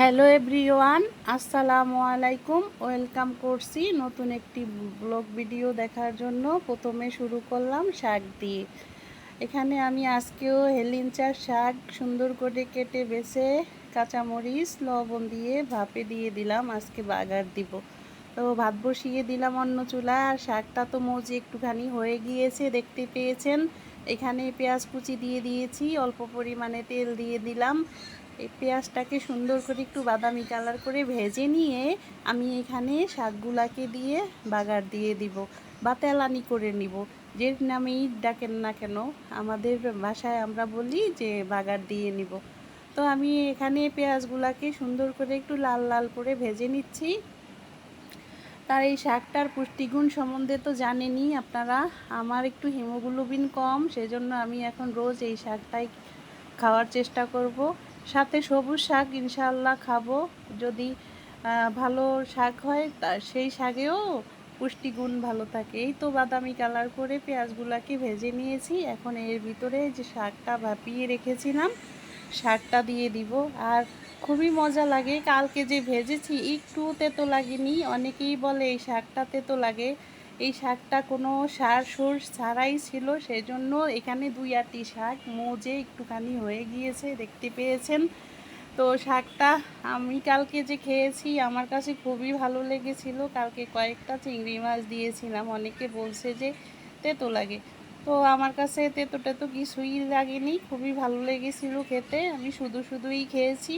Hello everyone আসসালামু আলাইকুম welcome করছি নতুন একটি ব্লগ ভিডিও দেখার জন্য। প্রথমে শুরু করলাম শাক দিয়ে। এখানে আমি আজকেও হেলিঞ্চার শাক সুন্দর করে কেটে বেছে কাঁচামরিচ, লবণ দিয়ে ভাপে দিয়ে দিলাম। আজকে বাগার দিব। তো ভাত বসিয়ে দিলাম অন্য চুলা আর শাকটা তো মজি একটুখানি হয়ে গিয়েছে, দেখতে পেয়েছেন। এখানে পেঁয়াজ কুচি দিয়ে দিয়েছি, অল্প পরিমাণে তেল দিয়ে দিলাম। এই পেঁয়াজটাকে সুন্দর করে একটু বাদামি কালার করে ভেজে নিয়ে আমি এখানে শাকগুলাকে দিয়ে বাগার দিয়ে দিব বা তেলানি করে নিব। যে নামেই ডাকেন না কেন, আমাদের ভাষায় আমরা বলি যে বাগার দিয়ে নিব। তো আমি এখানে পেঁয়াজগুলাকে সুন্দর করে একটু লাল লাল করে ভেজে নিচ্ছি। তার এই শাকটার পুষ্টিগুণ সম্বন্ধে তো জানেনই আপনারা। আমার একটু হিমোগ্লোবিন কম, সেজন্য আমি এখন রোজ এই শাকটাই খাওয়ার চেষ্টা করব। সাথে সবুজ শাক ইনশাল্লাহ খাব। যদি ভালো শাক হয়, তা সেই শাকেও পুষ্টিগুণ ভালো থাকে। এই তো বাদামি কালার করে পেঁয়াজগুলাকে ভেজে নিয়েছি। এখন এর ভিতরে যে শাকটা ভাপিয়ে রেখেছিলাম, শাকটা দিয়ে দিব। আর খুবই মজা লাগে। কালকে যে ভেজেছি, একটু তেতো লাগেনি। অনেকেই বলে এই শাকটা তেতো লাগে। এই শাকটা কোনো সার সোর্স ছাড়াই ছিল, সেজন্য এখানে দুই আটটি শাক মোজে একটুখানি হয়ে গিয়েছে, দেখতে পেয়েছেন। তো শাকটা আমি কালকে যে খেয়েছি, আমার কাছে খুবই ভালো লেগেছিল। কালকে কয়েকটা চিংড়ি মাছ দিয়েছিলাম, অনেকে বলছে যে তেতো লাগে। তো আমার কাছে তেতো টেতো কিছুই লাগেনি, খুবই ভালো লেগেছিল খেতে। আমি শুধু শুধুই খেয়েছি।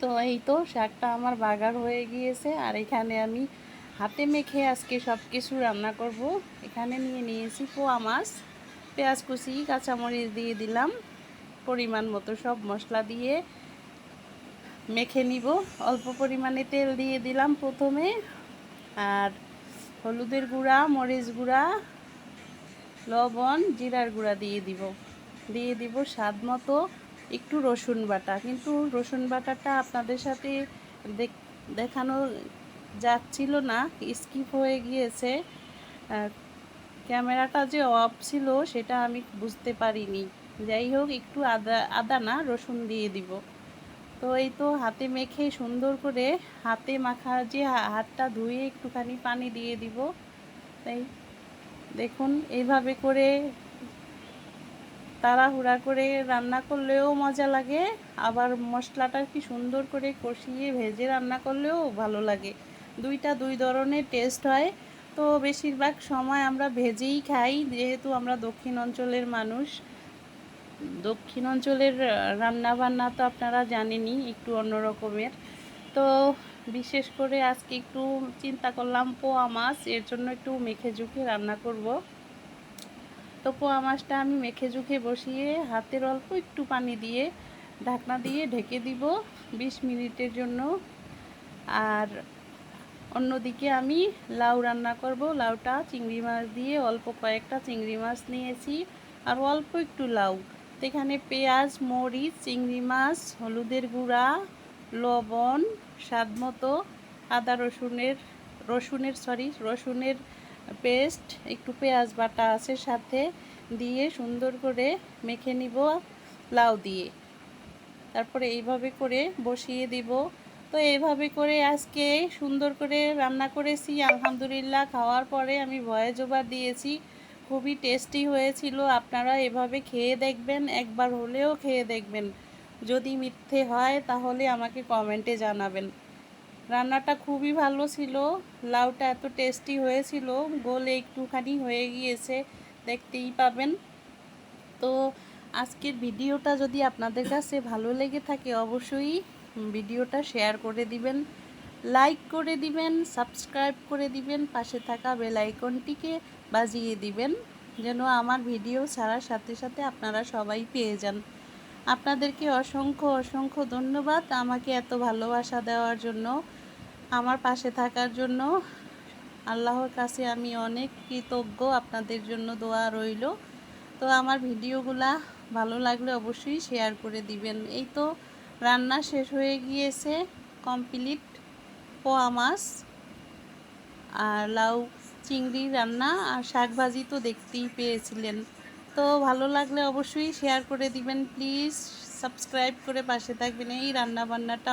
তো এই তো শাকটা আমার বাগার হয়ে গিয়েছে, আর এখানে আমি হাতে মেখে আজকে সব কিছু রান্না করব। এখানে নিয়ে নিয়েছি পোয়া মাছ, পেঁয়াজ কুচি, কাঁচামরিচ দিয়ে দিলাম, পরিমাণ মতো সব মশলা দিয়ে মেখে নিব। অল্প পরিমাণে তেল দিয়ে দিলাম প্রথমে, আর হলুদের গুঁড়া, মরিচ গুঁড়া, লবণ, জিরার গুঁড়া দিয়ে দিব। দিয়ে দিব স্বাদ মতো একটু রসুন বাটা, কিন্তু রসুন বাটাটা আপনাদের সাথে দেখানো যাচ্ছিল না স্কিপ হয়ে গিয়েছে। ক্যামেরাটা যে অফ ছিল সেটা আমি বুঝতে পারিনি। যাই হোক, একটু আদা আদা না, রসুন দিয়ে দিব। তো এই তো হাতে মেখে সুন্দর করে হাতে মাখা যে হাতটা ধুয়ে একটুখানি পানি দিয়ে দিব। তাই দেখুন, এইভাবে করে তাড়াহুড়া করে রান্না করলেও মজা লাগে, আবার মশলাটা কি সুন্দর করে কষিয়ে ভেজে রান্না করলেও ভালো লাগে। দুইটা দুই ধরনের টেস্ট হয়। তো বেশিরভাগ সময় আমরা ভেজেই খাই, যেহেতু আমরা দক্ষিণ অঞ্চলের মানুষ। দক্ষিণ অঞ্চলের রান্না বান্না তো আপনারা জানেনই, একটু অন্য রকমের। তো বিশেষ করে আজকে একটু চিন্তা করলাম পোয়া মাছ, এর জন্য একটু মেখে ঝুঁকে রান্না করব। তো পোয়া মাছটা আমি মেখে ঝুঁকে বসিয়ে হাতের অল্প একটু পানি দিয়ে ঢাকনা দিয়ে ঢেকে দিব ২০ মিনিটের জন্য। আর অন্যদিকে আমি লাউ রান্না করব। লাউটা চিংড়ি মাছ দিয়ে অল্প কয়েকটা চিংড়ি মাছ নিয়েছি আর অল্প একটু লাউ। এখানে পেঁয়াজ, মরিচ, চিংড়ি মাছ, হলুদের গুঁড়া, লবণ, স্বাদ মতো আদা রসুনের রসুনের সরি রসুনের পেস্ট, একটু পেঁয়াজ বাটা আছে সাথে, দিয়ে সুন্দর করে মেখে নিব লাউ দিয়ে। তারপরে এইভাবে করে বসিয়ে দিব। তো এইভাবে করে আজকে সুন্দর করে রান্না করেছি, আলহামদুলিল্লাহ। খাওয়ার পরে আমি ভয়ে জোবার দিয়েছি। খুবই টেস্টি হয়েছিল। আপনারা এভাবে খেয়ে দেখবেন, একবার হলেও খেয়ে দেখবেন। যদি মিথ্যে হয়, তাহলে আমাকে কমেন্টে জানাবেন। রান্নাটা খুবই ভালো ছিল। লাউটা এত টেস্টি হয়েছিল, গোলে একটুখানি হয়ে গিয়েছে, দেখতেই পাবেন। তো আজকের ভিডিওটা যদি আপনাদের কাছে ভালো লেগে থাকে, অবশ্যই ভিডিওটা শেয়ার করে দিবেন লাইক করে দিবেন সাবস্ক্রাইব করে দিবেন, পাশে থাকা বেল আইকনটিকে বাজিয়ে দিবেন, যেন আমার ভিডিও ছাড়ার সাথে সাথে আপনারা সবাই পেয়ে যান। আপনাদেরকে অসংখ্য অসংখ্য ধন্যবাদ আমাকে এত ভালোবাসা দেওয়ার জন্য। আমার পাশে থাকার জন্য আল্লাহর কাছে আমি অনেক কৃতজ্ঞ। আপনাদের জন্য দোয়া রইল। তো আমার ভিডিওগুলা ভালো লাগলে অবশ্যই শেয়ার করে দিবেন। এই তো রান্না শেষ হয়ে গিয়েছে কমপ্লিট পোয়া মাছ আর লাউ চিংড়ি রান্না আর শাক ভাজি তো দেখতেই পেয়েছিলেন। তো ভালো লাগলে অবশ্যই শেয়ার করে দিবেন। প্লিজ সাবস্ক্রাইব করে পাশে থাকবেন। এই রান্না বান্নাটা